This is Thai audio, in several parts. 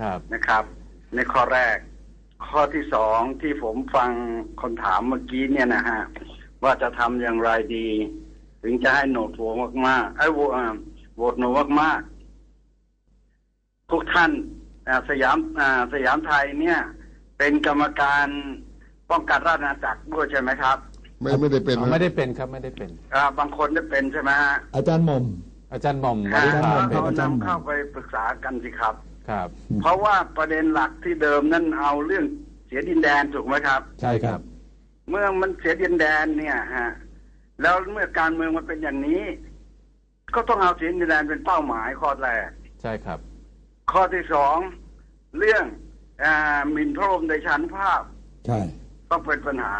ครับนะครับ ในข้อแรก ข้อที่สองที่ผมฟังคนถามเมื่อกี้เนี่ยนะฮะว่าจะทำอย่างไรดี ถึงจะให้โหนดโหวมากๆไอ้ยโหวอ่าโหวตโนมากๆทุกท่านอ่าสยามอ่าสยามไทยเนี่ย เป็นกรรมการป้องกันราชอาณาจักรด้วยใช่ไหมครับ ไม่ไม่ได้เป็นอ๋อนะไม่ได้เป็นครับไม่ได้เป็นอ่าบางคนได้เป็นใช่ไหมฮะอาจารย์หม่อมอาจารย์หม่อมวอ่าริพาอเป็นเขาอาจารย์หม่อมนำเข้าไปปรึกษากันสิครับ ครับ เพราะว่าประเด็นหลักที่เดิมนั่นเอาเรื่องเสียดินแดนถูกไหมครับ ใช่ครับ เมื่อมันเสียดินแดนเนี่ยฮะแล้วเมื่อการเมืองมันเป็นอย่างนี้ ก็ต้องเอาเสียดินแดนเป็นเป้าหมายข้อแรกใช่ครับ ข้อที่สองเรื่องอาหมิ่นพระบรมเดชานุภาพ ใช่ ต้องเป็นปัญหา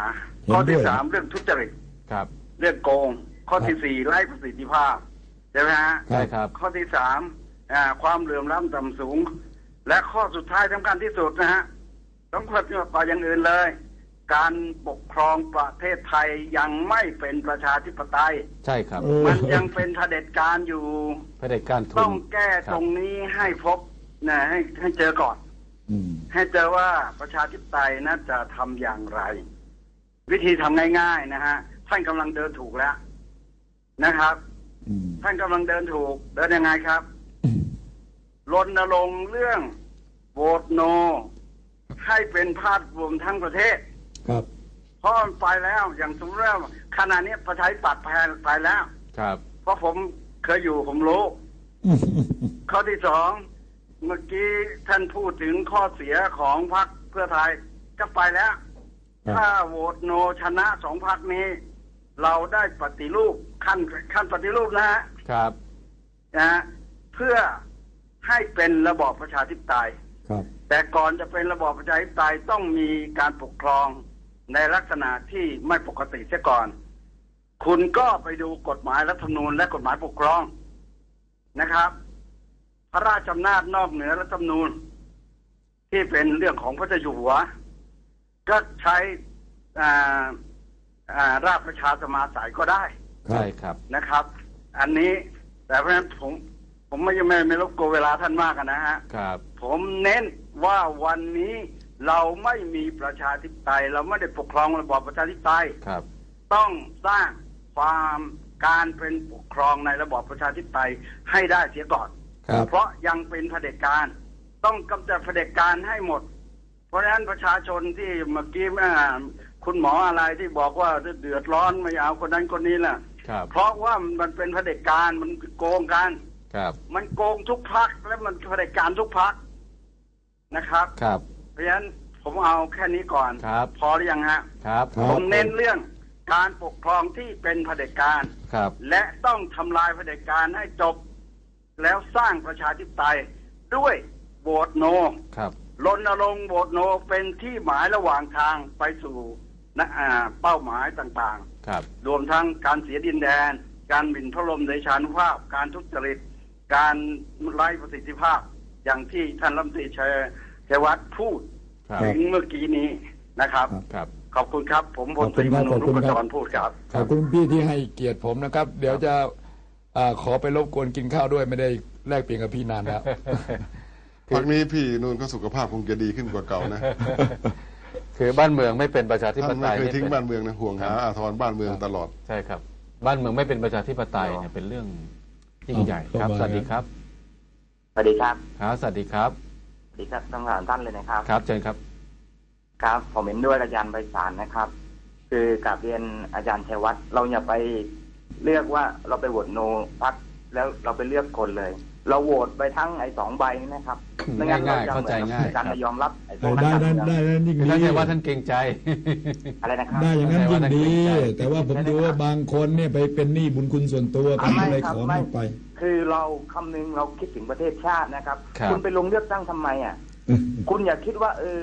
เห็นด้วยข้อที่สามเรื่องทุจริตครับ เรื่องโกง ข้อที่สี่ไร้ประสิทธิภาพใช่ไหมฮะใช่ครับ ข้อที่สามอ่า ความเหลื่อมล้ำต่ำสูง และข้อสุดท้ายสำคัญที่สุดนะฮะต้องควบคู่กับอย่างอื่นเลย การปกครองประเทศไทยยังไม่เป็นประชาธิปไตย ใช่ครับเออมันยังเป็นเผด็จการอยู่เผด็จการทุนต้องแก้ครับตรงนี้ให้พบนะให้ให้เจอก่อนอืมให้เจอว่าประชาธิปไตยน่าจะทำอย่างไร วิธีทำง่ายๆนะฮะท่านกำลังเดินถูกแล้วนะครับอืมท่านกำลังเดินถูกเดินยังไงครับ รณรงค์เรื่องโหวตโน ให้เป็นภาพรวมทั้งประเทศ ครับเพราะมันไปแล้วอย่างสมมติว่าขณะนี้ประชาธิปัตย์ไปไปแล้ว ครับ เพราะผมเคยอยู่ผมรู้ ข้อที่สองเมื่อกี้ท่านพูดถึงข้อเสียของพรรคเพื่อไทยก็ไปแล้วครับถ้าโหวตโนชนะสองพรรคนี้ เราได้ปฏิรูปขั้นขั้นปฏิรูปนะฮะครับนะฮะเพื่อ ให้เป็นระบอบประชาธิปไตยครับ แต่ก่อนจะเป็นระบอบประชาธิปไตยต้องมีการปกครองในลักษณะที่ไม่ปกติเสียก่อน คุณก็ไปดูกฎหมายรัฐธรรมนูญและกฎหมายปกครองนะครับ พระราชอำนาจนอกเหนือรัฐธรรมนูญ ที่เป็นเรื่องของพระเจ้าอยู่หัว ก็ใช้อ่าอ่าราชประชาสมาสายก็ได้ครัใช่บครับนะครับ อันนี้แต่เพราะฉะนั้นผม ผมไม่ไม่ไม่รบกวนเวลาท่านมากอะนะฮะ ครับ ผมเน้นว่าวันนี้เราไม่มีประชาธิปไตย เราไม่ได้ปกครองระบอบประชาธิปไตยครับ ต้องสร้างความการเป็นปกครองในระบอบประชาธิปไตยให้ได้เสียก่อน ครับ เพราะยังเป็นเผด็จการ ต้องกำจัดเผด็จการให้หมด เพราะฉะนั้นประชาชนที่เมื่อกี้แม่คุณหมออะไรที่บอกว่าเดือดร้อนไม่เอาคนนั้นคนนี้ล่ะครับ เพราะว่ามันเป็นเผด็จการมันโกงกัน ครับ มันโกงทุกพักและมันเผด็จการทุกพักนะครับ ครับ เพราะฉะนั้นผมเอาแค่นี้ก่อน ครับ พอหรือยังฮะ ครับครับผมเน้นเรื่องการปกครองที่เป็นเผด็จการครับ และต้องทำลายเผด็จการให้จบ แล้วสร้างประชาธิปไตยด้วยโหวตโนครับรณรงค์โหวตโนเป็นที่หมายระหว่างทางไปสู่นะอ่าเป้าหมายต่างครับๆรวมทั้งการเสียดินแดน การหมิ่นพระบรมเดชานุภาพ การทุจริต การไร้ประสิทธิภาพอย่างที่ท่านรัฐมนตรีชัยชัยวัฒน์พูดครับถึงเมื่อกี้นี้นะครับ ครับ ขอบคุณครับ ผมพลขอบตคุณรีคมรับนูขอบรุคุณปครับจรพูดครับ ขอบคุณพี่ที่ให้เกียรติผมนะครับ เดี๋ยวจะอ่าขอไปรบกวนกินข้าวด้วยไม่ได้แลกเปลี่ยนกับพี่นานแล้ว พักนี้พี่นูนก็สุขภาพคงจะดีขึ้นกว่าเก่านะคือบ้านเมืองไม่เป็นประชาธิปท่านไตไม่ยเคยทิ้งป็บ้านเมืองนะห่วงหาอาทรบ้านเมืองตลอด ใช่ครับ บ้านเมืองไม่เป็นประชาธิปไตยเนี่ยเป็นเรื่อง ยิ่งใหญ่ครับเข้ามาสวัสดีครับ สวัสดีครับ ครับ สวัสดีครับ สวัสดีครับทั้งสามท่านเลยนะครับ ครับเชิญครับ ครับผมเห็นด้วยกับอาจารย์ไพศาลนะครับ คือกราบเรียนอาจารย์ชัยวัฒน์เราอย่าไปเลือกว่าเราไปโหวตโนพักแล้วเราไปเลือกคนเลย เราโหวตไปทั้งไอ้สองใบนี่นะครับไม่งั้นเราง่ายๆจะเข้าใจง่ายอาจารย์ครับไม่ยอมรับไอ้พเอวกอนักได้การได้เมืองได้นั้นยิ่งคือดีท่านชัยว่าท่านเกรงใจอะไรนะครับได้อย่างนั้นยิ่งดีเข้าใจว่าแต่ว่าผมดูว่าบางคนเนี่ยไปเป็นหนี้บุญคุณส่วนตัวผมก็เลยขอไม่ไป คือเราคำนึงเราคิดถึงประเทศชาตินะครับครับ ณไปลงเลือกตั้งทำไมอะ คุณอย่าคิดว่าเออ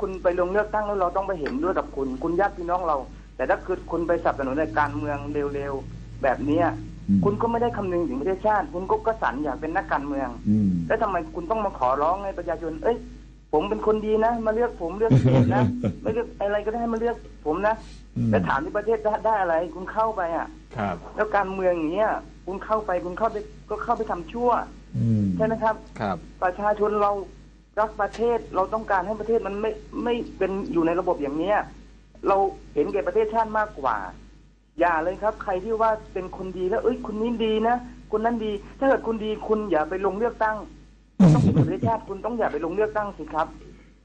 คุณไปลงเลือกตั้งแล้วเราต้องไปเห็นด้วยกับคุณ คุณญาติพี่น้องเรา แต่ถ้าคือคุณไปสนับสนุนในการเมืองเร็วๆแบบเนี้ยอืม คุณก็ไม่ได้คำนึงถึงประเทศชาติ คุณก็กระสันอยากเป็นนักการเมือง อืม แล้วทำไมคุณต้องมาขอร้องให้ประชาชน เอ้ย ผมเป็นคนดีนะ มาเลือกผมเลือกเขตนะ ไม่เลือกอะไรก็ได้มาเลือกผมนะ อืม แล้วถามที่ประเทศได้ได้อะไร คุณเข้าไปอะ ครับ แล้วการเมืองอย่างเงี้ย คุณเข้าไปคุณเข้าไปก็เข้าไปทำชั่วอืมใช่ไหมครับ ครับ ประชาชนเรารักประเทศเราต้องการให้ประเทศมันไม่ไม่เป็นอยู่ในระบบอย่างเนี้ย เราเห็นแก่ประเทศชาติมากกว่า อย่าเลยครับ ใครที่ว่าเป็นคนดีแล้ว เอ้ยคุณนี้ดีนะคุณนั้นดี ถ้าเกิดคุณดีคุณอย่าไปลงเลือกตั้งต้องเป็นประเทศชาติคุณต้องอย่าไปลงเลือกตั้งสิครับ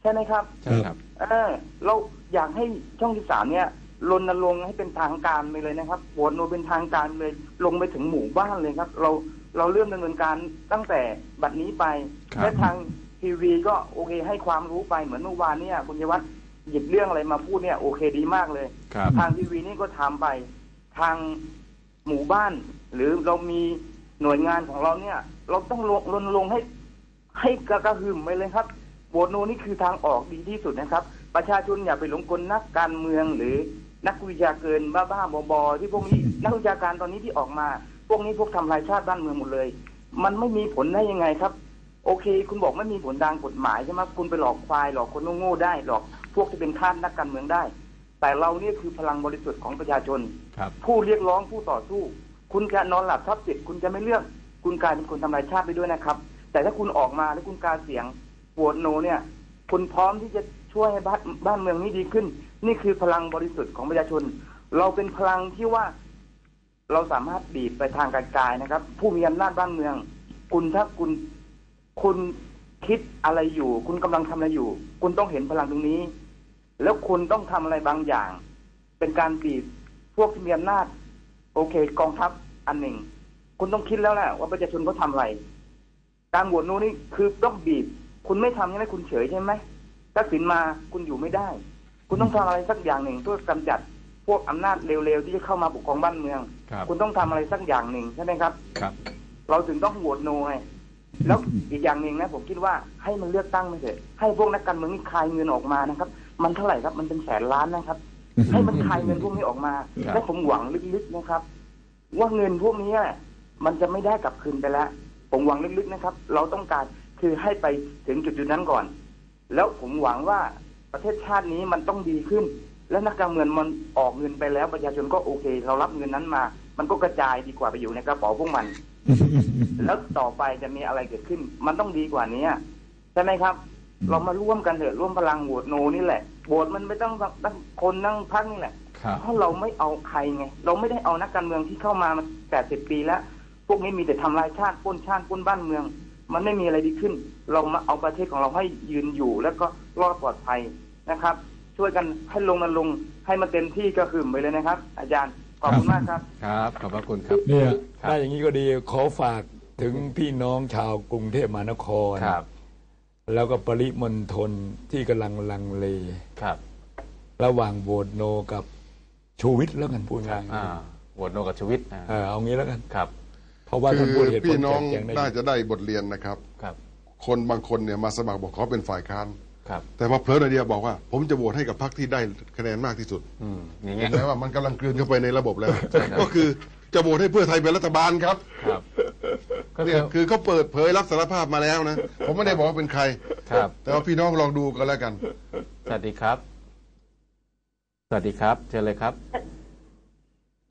ใช่ไหมครับ ใช่ครับ เออ เราอยากให้ช่องที่สามเนี่ย รณรงค์ให้เป็นทางการไปเลยนะครับโหวตโนเป็นทางการเลย ลงไปถึงหมู่บ้านเลยครับ เราเราเริ่มดำเนินการตั้งแต่บัดนี้ไป ครับ และทางทีวีก็โอเคให้ความรู้ไปเหมือนเมื่อวานเนี่ยคุณยวัฒน์หยิบเรื่องอะไรมาพูดเนี่ยโอเคดีมากเลย ครับ ทางทีวีนี่ก็ทำไปทางหมู่บ้าน หรือเรามีหน่วยงานของเราเนี่ย เราต้องลงรณรงค์ให้ ให้กระกระหึ่มไปเลยครับโหวตโนนี่คือทางออกดีที่สุดนะครับ ประชาชนอย่าไปหลงกลนักการเมืองหรือ นักวิชาเกินบ้าๆบอๆที่พวกนี้นักวิชาการตอนนี้ที่ออกมา พวกนี้พวกทำลายชาติบ้านเมืองหมดเลย มันไม่มีผลได้ยังไงครับ โอเค คุณบอกไม่มีผลทางกฎหมายใช่ไหมคุณไปหลอกควายหลอกคนโง่ๆได้หลอกพวกที่เป็นข้านักการเมืองได้ แต่เราเนี่ยคือพลังบริสุทธิ์ของประชาชนครับผู้เรียกร้องผู้ต่อสู้ คุณจะนอนหลับทับสิทธิ์คุณจะไม่เลือก คุณกลายเป็นคนทำลายชาติไปด้วยนะครับ แต่ถ้าคุณออกมาแล้วคุณกาเสียงโหวตโนเนี่ย คุณพร้อมที่จะช่วยให้บ้านบ้านเมืองนี้ดีขึ้น นี่คือพลังบริสุทธิ์ของประชาชน เราเป็นพลังที่ว่า เราสามารถบีบไปทางการกายนะครับ ผู้มีอำนาจบ้านเมือง คุณถ้าคุณคุณคิดอะไรอยู่ คุณกำลังทำอะไรอยู่ คุณต้องเห็นพลังตรงนี้ แล้วคุณต้องทำอะไรบางอย่าง เป็นการบีบพวกที่มีอำนาจ โอเค กองทัพอันหนึ่ง คุณต้องคิดแล้วแหละว่าประชาชนเขาทำอะไร การโหวตโน้นนี่คือต้องบีบ คุณไม่ทำใช่ไหมคุณเฉยใช่ไหมถ้าสินมาคุณอยู่ไม่ได้ คุณต้องทำอะไรสักอย่างหนึ่งเพื่อกำจัดพวกอำนาจเร็วๆที่จะเข้ามาปกครองบ้านเมือง ครับคุณต้องทำอะไรสักอย่างหนึ่งใช่ไหมครับ ครับ เราถึงต้องโหวตโนไงแล้วอีกอย่างหนึ่งนะผมคิดว่าให้มันเลือกตั้งไม่เถอะให้พวกนักการเมืองนี่คายเงินออกมานะครับ มันเท่าไหร่ครับมันเป็นแสนล้านนะครับ ให้มันคายเงินพวกนี้ออกมา ครับ และผมหวังลึกๆนะครับ ว่าเงินพวกนี้มันจะไม่ได้กลับคืนไปแล้ว ผมหวังลึกๆนะครับ เราต้องการคือให้ไปถึงจุดจุดๆนั้นก่อน แล้วผมหวังว่า ประเทศชาตินี้มันต้องดีขึ้น และนักการเมืองมันออกเงินไปแล้วประชาชนก็โอเค เรารับเงินนั้นมา มันก็กระจายดีกว่าไปอยู่ในกระเป๋าพวกมัน แล้วต่อไปจะมีอะไรเกิดขึ้น มันต้องดีกว่านี้ใช่ไหมครับ เรามาร่วมกันเถอะร่วมพลังโหวตโนนี่แหละโหวตมันไม่ต้องตั้งคนนั่งพักนี่แหละครับเพราะเราไม่เอาใครไง เราไม่ได้เอานักการเมืองที่เข้ามามันแปดสิบปีแล้ว พวกนี้มีแต่ทำลายชาติปล้นชาติปล้นบ้านเมือง มันไม่มีอะไรดีขึ้น เรามาเอาประเทศของเราให้ยืนอยู่ แล้วก็รอดปลอดภัย นะครับ ช่วยกันให้ลงมาลงค์ให้มันเต็มที่ก็คือไปเลยนะครับ อาจารย์ขอบคุณมากครับ ครับขอบพระคุณครับ เนี่ยครับถ้าอย่างนี้ก็ดีขอฝากถึงพี่น้องชาวกรุงเทพมหานครครับ แล้วก็ปริมณฑลที่กำลังลังเลครับ ระหว่างโหวตโนกับชูวิทย์แล้วกันพูดง่ายอ่าโหวตโนกับชีวิตนะๆเออเอางี้แล้วกันครับ เพราะว่าคืท่านอพูดเหตุผลพี่น้องแจกแจงได้น่าดีจะได้บทเรียนนะครับ ครับ คนบางคนเนี่ยมาสมัครบอกเขาเป็นฝ่ายค้าน ครับ แต่พอเพลินไอเดียบอกว่า ผมจะโหวตให้กับพรรคที่ได้คะแนนมากที่สุดอืมอย่างเห็เงี้ยนไหมว่ามันกำลังกลืนเข้าไปในระบบแล้ว ใช่ครับ ก็คือจะโหวตให้เพื่อไทยเป็นรัฐบาลครับครับ ก็เนี่คืยอคือเขาเปิดเผยรับสารภาพมาแล้วนะ ผมไม่ได้บอกว่าเป็นใคร ครับ แต่ว่าพี่น้องลองดูกันแล้วกัน สวัสดีครับ สวัสดีครับเชิญเลยครับ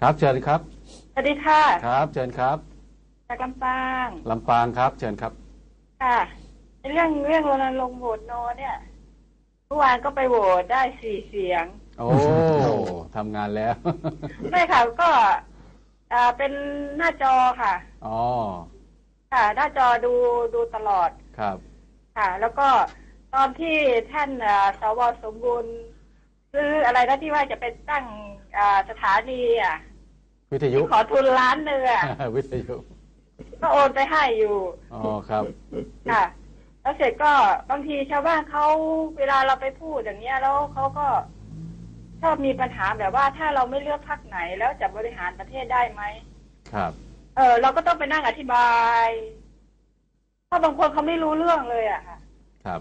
ครับเชิญครับ สวัสดีค่ะครับ เชิญครับจากลำปางลำปางครับ เชิญครับค่ะ เรื่องเรื่องรณรงค์โหวตโนเนี่ยเมื่อวานก็ไปโหวตได้สี่เสียง โอ้ทำงานแล้ว ไม่ค่ะก็อ่าเป็นหน้าจอค่ะอ๋อค่ะ หน้าจอดูดูตลอดครับ ค่ะ แล้วก็ตอนที่ท่านอ่าสวสมบูรณ์ซื้ออะไรนะที่ว่าจะเป็นตั้งอ่าสถานีอะ วิทยุขอทุนล้านเนือะวิทยุ ก็โอนไปให้อยู่ อ๋อครับ ค่ะ แล้วเสร็จก็บางทีชาวบ้านเขาเวลาเราไปพูดอย่างเงี้ยแล้วเขาก็ชอบมีปัญหาแบบว่าถ้าเราไม่เลือกพรรคไหนแล้วจะบริหารประเทศได้ไหมครับ เออเราก็ต้องไปนั่งอธิบายเพราะบางคนเขาไม่รู้เรื่องเลยอะค่ะ ครับ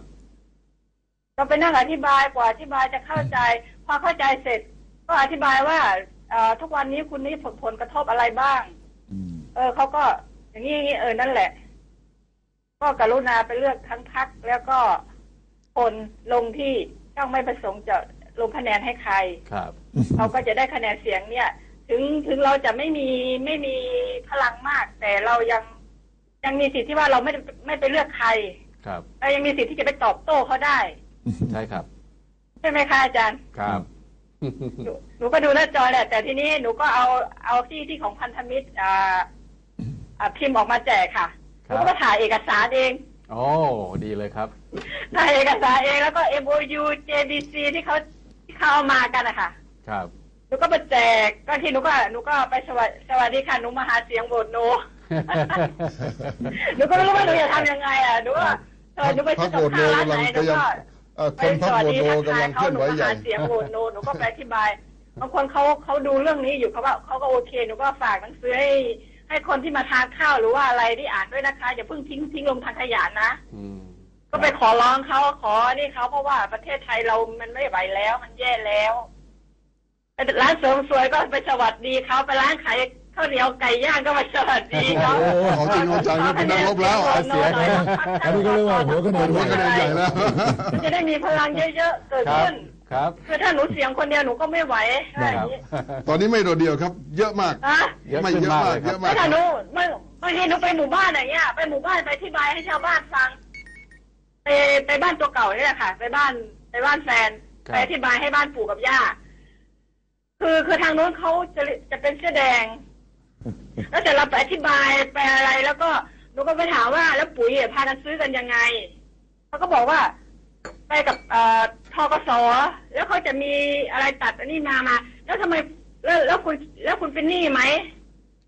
เราไปนั่งอธิบายกว่าอธิบายจะเข้าใจ พอเข้าใจเสร็จ ก็อธิบายว่าเอ่อทุกวันนี้คุณนี่ผลผลกระทบอะไรบ้างอืมเออเขาก็อย่างนี้อย่างนี้เออนั่นแหละ ก็กรุณาไปเลือกทั้งพักแล้วก็คนลงที่ต้องไม่ประสงค์จะลงคะแนนให้ใครครับเขาก็จะได้คะแนนเสียงเนี่ย ถึงถึงเราจะไม่มีไม่มีพลังมาก แต่เรายังยังมีสิทธิ์ที่ว่าเราไม่ได้ไม่ไปเลือกใคร ครับเรายังมีสิทธิ์ที่จะไปตอบโต้เขาได้ ใช่ครับใช่ไหมคะอาจารย์ครับ หนูหนูก็ดูหน้าจอแหละ แต่ทีนี้หนูก็เอาเอาที่ที่ของพันธมิตรอ่าอ่าพิมพ์ออกมาแจกค่ะ หครันูบก็ถ่ายเอกสารเองโอ้ดีเลยครับถ่ายเอกสารเองแล้วก็ MOU JBC ที่เขาที่เขาเอามากันนะคะครับหนูก็มาแจกก็ที่หนูก็หนูก็ไปสวัสสวัสดีค่ะหนูมาหาเสียงโหวตโนหนูก็ไม่รู้ว่าหนูจะทำยังไงอะหนูก็เออหนูไปพรรซื้คอโหกัวบตโนข้าวร้านกำไหลันงหนูก็ยังก็เอ่อคนพรรคโหวตโนไปสกำลังเคลื่อนไหวใหญ่เขานูมาหาเสียงโหวตโนหนูก็ไปอธิบายบางคนเขาเขาดูเรื่องนี้อยู่เขาว่าเขาก็โอเคหนูก็ฝากหนังสือให้ ให้คนที่มาทานข้าวหรือว่าอะไรที่อ่านด้วยนะคะอย่าเพิ่งทิ้งทิ้งลงทางขยะนะอืมก็ไปขอร้องเขาขอนี่เขาเพราะว่าประเทศไทยเรามันไม่ไหวแล้ว มันแย่แล้วไปร้านเสริมสวยก็ไปสวัสดีเขาไปร้านขายข้าวเหนียวไก่ย่างก็ไปสวัสดีเขาโอ้ของจริงของจังนะเป็นนักรบแล้วเสียงอันนี้ก็เรียกว่าหัวคะแนนหัวคะแนนใหญ่แล้วมันจะได้มีพลังเยอะๆเกิดครับขึ้น ครับ คือถ้าหนูเสียงคนเดียวหนูก็ไม่ไหวอะไรอครัย่าบงนี้ตอนนี้ไม่โดดเดี่ยวครับ เยอะมากอะ เยอะไม่ขึ้นเยอะมากมาเลกยคเยรับ อะมาไม่กถ้าหนูไม่บางทีหนูไปหมู่บ้านอะไรเงี้ยไปหมู่บ้านไปอธิบายให้ชาวบ้านฟัง ไปไปบ้านตัวเก่าเนี่ยแหละค่ะ ไปบ้านไปบ้านแฟนครับ ไปอธิบายให้บ้านปู่กับย่าคือคือทางโน้นเขาจะจะเป็นเสื้อแดง แล้วแต่เราไปอธิบายไปอะไร แล้วก็หนูก็ไปถามว่า แล้วปุ๋ยพากันซื้อกันยังไงเขาก็บอกว่า ไปกับเอ่อ ทกสแล้วเขาจะมีอะไรตัดอันนี้มามา แล้วทำไมแล้วแล้วคุณแล้วคุณเป็นหนี้ไหม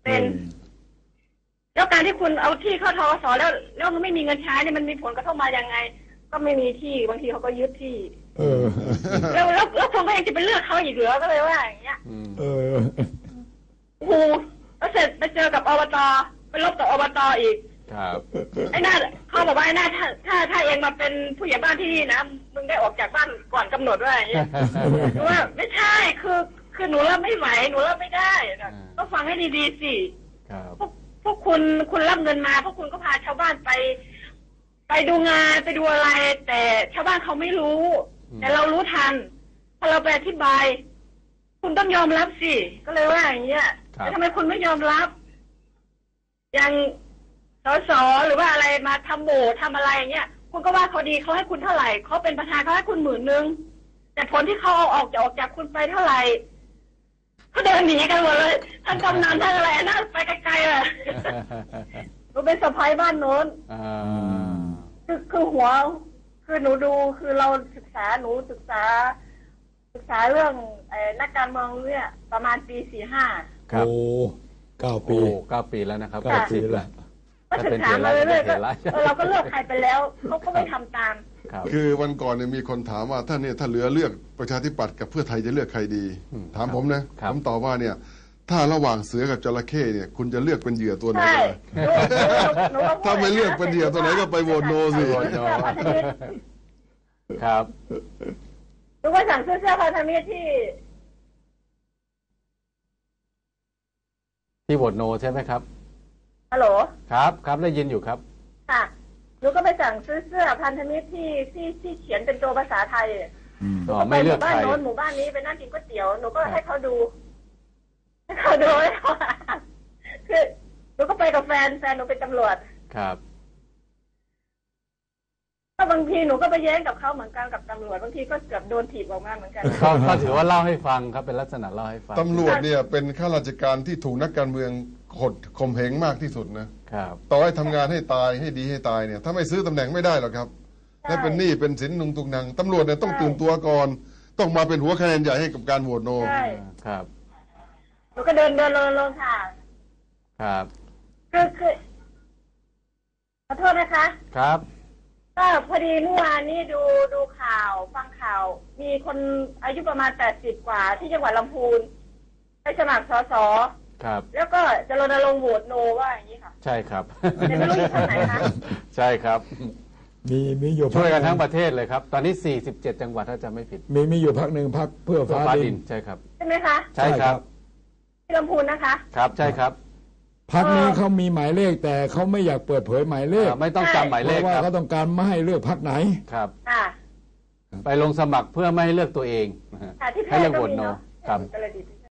เป็น แล้วการที่คุณเอาที่เข้าทกสแล้วแล้วมันไม่มีเงินใช้เนี่ยมันมีผลกระทบมายังไง ก็ไม่มีที่บางทีเขาก็ยึดที่เออแล้วแล้วแล้วคุณก็ยังจะไปเลือกเขาอีกเหรอก็เลยว่าอย่างเงี้ยอืมเออโอ้โหแล้วเสร็จไปเจอกับอบตไปลบกับอบตอีก ครับไอ้หน้าเขาบอกว่าไอ้หน้าถ้าถ้าถ้าเองมาเป็นผู้ใหญ่บ้านที่นี่นะมึงได้ออกจากบ้านก่อนกำหนดว่าอย่างเงี้ยหนูว่าไม่ใช่คือคือหนูรับไม่ไหวหนูรับไม่ได้นะอ่าก็ฟังให้ดีๆสิครับพวกพวกคุณคุณรับเงินมาพวกคุณก็พาชาวบ้านไป ไปดูงานไปดูอะไร แต่ชาวบ้านเขาไม่รู้ แต่เรารู้ทันพอเราไปอธิบาย คุณต้องยอมรับสิก็เลยว่าอย่างเงี้ยครับแต่ทำไมคุณไม่ยอมรับ อย่าง สสหรือว่าอะไรมาทำโหมทำอะไรอย่างเงี้ยคุณก็ว่าเขาดีเขาให้คุณเท่าไหร่เขาเป็นประธานเขาให้คุณหมื่นนึงแต่ผลที่เขาเอาออกจะออกจากคุณไปเท่าไหร่เขาเดินหนีกันหมดเลยทั้งกำนันทั้งอะไรน่าไปไกลๆเลยหนูเป็นสะพ้ายบ้านโน้นอ่าคือคือหัว คือหนูดูคือเราศึกษาหนูศึกษา ศึกษาเรื่องเออนักการเมืองเนี่ยประมาณปีสี่ห้าครับโอ้เก้าปีโอ้เก้าปีแล้วนะครับเก้าปีสิบแล้ว ก็ศึกษามาเรื่อยๆถ้าก็เป็นเทระเออเราก็เลือกใครไปแล้วเขาก็ไม่ทำตามครับคือวันก่อนเนี่ยมีคนถามว่าถ้าเนี่ยถ้าเหลือเลือกประชาธิปัตย์กับเพื่อไทยจะเลือกใครดีอืมถามผมนะครับผมตอบว่าเนี่ย ถ้าระหว่างเสือกับจระเข้เนี่ย คุณจะเลือกเป็นเหยื่อตัวไหนใช่ก็ได้หนูหนูหนูก็พูดถ้าไม่เลือกเป็นเหยื่อตัวไหนก็ไปโหวตโนสิโหวตโนครับหนูก็สั่งซื้อเสื้อพันธมิตรที่ที่โหวตโนใช่ไหมครับ ฮัลโหล ครับครับได้ยินอยู่ครับ ค่ะหนูก็ไปสั่งซื้อเสื้อพันธมิตรที่ที่ที่เขียนเป็นตัวภาษาไทยอืมหนูอ๋อก็ไปไม่หเลือกมู่บ้านใครโน้นหมู่บ้านนี้ไปนั่งกินก๋วยเตี๋ยวหนูก็ครับให้เขาดูให้เขาดูให้เขาอ่านคือหนูก็ไปกับแฟนแฟนหนูเป็นตำรวจ ครับ ก็บางทีหนูก็ไปแย้งกับเขาเหมือนกันกับตำรวจบางทีก็เกือบโดนถีบออกมาเหมือนกัน ก็ก็ถือว่าเล่าให้ฟังครับเป็นลักษณะเล่าให้ฟัง ตำรวจเนี่ยเป็นข้าราชการที่ถูกนักการเมือง ขดข่มเหงมากที่สุดนะครับ ต่อให้ทำงานให้ตายให้ดีให้ตายเนี่ยถ้าไม่ซื้อตำแหน่งไม่ได้หรอกครับใช่และเป็นหนี้เป็นสินนุงตุงนางตำรวจเนี่ยต้องตื่นตัวก่อน ต้องมาเป็นหัวคะแนนใหญ่ให้กับการโหวตโน ใช่ครับ หนูก็เดินเดินลงลงค่ะ ครับ คือคือขอโทษนะคะ ครับ ก็พอดีเมื่อวานนี้ดูดูข่าวฟังข่าว มีคนอายุประมาณแปดสิบกว่าที่จังหวัดลำพูน ไปสมัครสส ครับ แล้วก็จะรณรงค์โหวตโนว่าอย่างนี้ค่ะ ใช่ครับ แต่ไม่รู้อยู่ทางไหนคะ ใช่ครับ มีมีอยู่ช่วยกันพรรคทั้งประเทศเลยครับ ตอนนี้ 47 จังหวัดถ้าจะไม่ผิดมีมีอยู่พักหนึ่งพักเพื่อเพื่อฟ้าฟ้าดิดินน ใช่ครับ ใช่ไหมคะใช่ครับ ที่ลำพูนนะคะ ครับใช่ครับพักนี้เขามีหมายเลขแต่เขาไม่อยากเปิดเผยหมายเลขอ่าไม่ต้องจำหมายเพเลขราะว่าครับเขาต้องการไม่ให้เลือกพักไหน ครับค่ะไปลงสมัครเพื่อไม่ให้เลือกตัวเองนะฮะค่ะที่แพให้ร่เลือกก็โหวตมีโนเนาะครับอุตรดิตถ์